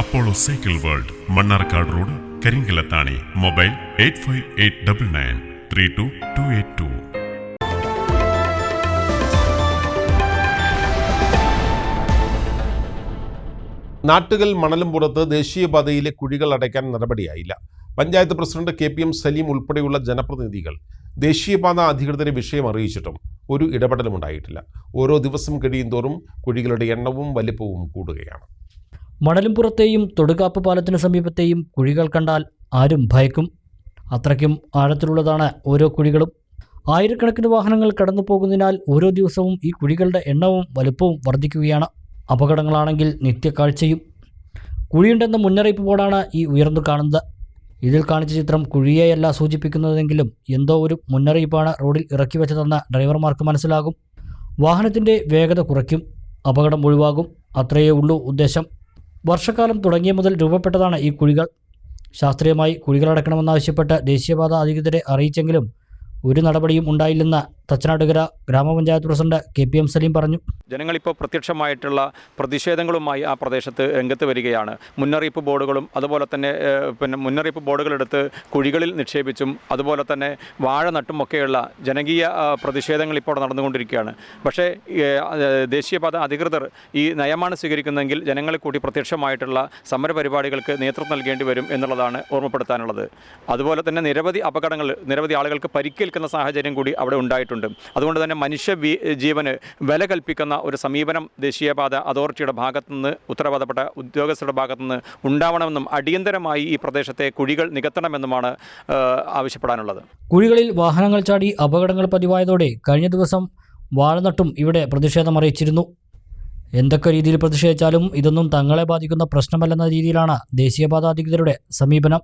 Apollo cycle world Mannarkkad road Karinkallathani mobile eight five eight double nine three two two eight two. Nattukal മണലുംപുറത്ത് ദേശീയപാതയിലെ കുഴികൾ അടയ്ക്കാൻ നടപടിയായില്ല. Panchayat president K P M Saleem ഉൾപ്പെടെയുള്ള ജനപ്രതിനിധികൾ ദേശീയപാത അധികൃതരെ വിഷയം അറിയിച്ചിട്ടും ഒരു ഇടപെടലും ഉണ്ടായിട്ടില്ല. ഓരോ ദിവസം കഴിയും തോറും കുഴികളുടെ എണ്ണവും വലിപ്പവും കൂടുകയാണ്. മണലുംപുറത്തെയും തൊടുകാപ്പ് പാലത്തിന് സമീപത്തെയും കുഴികൾ കണ്ടാൽ ആരും ഭയക്കും. അത്രയ്ക്കും ആഴത്തിലുള്ളതാണ് ഓരോ കുഴികളും. ആയിരക്കണക്കിന് വാഹനങ്ങൾ കടന്നു പോകുന്നതിനാൽ ഓരോ ദിവസവും ഈ കുഴികളുടെ എണ്ണവും വലുപ്പവും വർദ്ധിക്കുകയാണ്. അപകടങ്ങളാണെങ്കിൽ നിത്യക്കാഴ്ചയും കുഴിയുണ്ടെന്ന മുന്നറിയിപ്പ് ബോർഡാണ് ഈ ഉയർന്നു കാണുന്നത്. ഇതിൽ കാണിച്ച ചിത്രം കുഴിയെയല്ല സൂചിപ്പിക്കുന്നതെങ്കിലും എന്തോ ഒരു മുന്നറിയിപ്പാണ് റോഡിൽ ഇറക്കി വെച്ചതെന്ന് ഡ്രൈവർമാർക്ക് മനസ്സിലാകും. വാഹനത്തിന്റെ വേഗത കുറയ്ക്കും. അപകടം ഒഴിവാകും. അത്രയേ ഉള്ളൂ ഉദ്ദേശം. വർഷക്കാലം തുടങ്ങിയ മുതൽ രൂപപ്പെട്ടതാണ് ഈ കുഴികൾ. ശാസ്ത്രീയമായി കുഴികളടക്കണമെന്നാവശ്യപ്പെട്ട് ദേശീയപാത അധികൃതരെ അറിയിച്ചെങ്കിലും ഒരു നടപടിയും ഉണ്ടായില്ലെന്ന് തച്ചനാട്ടുകര ഗ്രാമപഞ്ചായത്ത് president K P M Saleem പറഞ്ഞു. ജനങ്ങളിപ്പോൾ പ്രത്യക്ഷമായിട്ടുള്ള പ്രതിഷേധങ്ങളുമായി ആ പ്രദേശത്ത് രംഗത്ത് വരികയാണ്. മുന്നറിയിപ്പ് ബോർഡുകളും അതുപോലെ തന്നെ പിന്നെ മുന്നറിയിപ്പ് ബോർഡുകളെടുത്ത് കുഴികളിൽ നിക്ഷേപിച്ചും അതുപോലെ തന്നെ വാഴ നട്ടുമൊക്കെയുള്ള ജനകീയ പ്രതിഷേധങ്ങൾ ഇപ്പോൾ നടന്നുകൊണ്ടിരിക്കുകയാണ്. പക്ഷേ ദേശീയപാത അധികൃതർ ഈ നയമാണ് സ്വീകരിക്കുന്നതെങ്കിൽ ജനങ്ങളെ കൂടി പ്രത്യക്ഷമായിട്ടുള്ള സമരപരിപാടികൾക്ക് നേതൃത്വം നൽകേണ്ടി വരും എന്നുള്ളതാണ് ഓർമ്മപ്പെടുത്താനുള്ളത്. അതുപോലെ തന്നെ നിരവധി അപകടങ്ങൾ നിരവധി ആളുകൾക്ക് പരിക്കേൽക്കുന്ന സാഹചര്യം കൂടി അവിടെ ഉണ്ടായിട്ടുണ്ട്. അതുകൊണ്ട് തന്നെ മനുഷ്യ ജീവന് വില കൽപ്പിക്കുന്ന ഒരു സമീപനം ദേശീയപാത അതോറിറ്റിയുടെ ഭാഗത്തുനിന്ന് ഉത്തരവാദപ്പെട്ട ഉദ്യോഗസ്ഥരുടെ ഭാഗത്തുനിന്ന് ഉണ്ടാവണമെന്നും അടിയന്തരമായി ഈ പ്രദേശത്തെ കുഴികൾ നികത്തണമെന്നുമാണ് ആവശ്യപ്പെടാനുള്ളത്. കുഴികളിൽ വാഹനങ്ങൾ ചാടി അപകടങ്ങൾ പതിവായതോടെ കഴിഞ്ഞ ദിവസം വാഴനട്ടും ഇവിടെ പ്രതിഷേധം അറിയിച്ചിരുന്നു. എന്തൊക്കെ രീതിയിൽ പ്രതിഷേധിച്ചാലും ഇതൊന്നും തങ്ങളെ ബാധിക്കുന്ന പ്രശ്നമല്ലെന്ന രീതിയിലാണ് ദേശീയപാത അധികൃതരുടെ സമീപനം.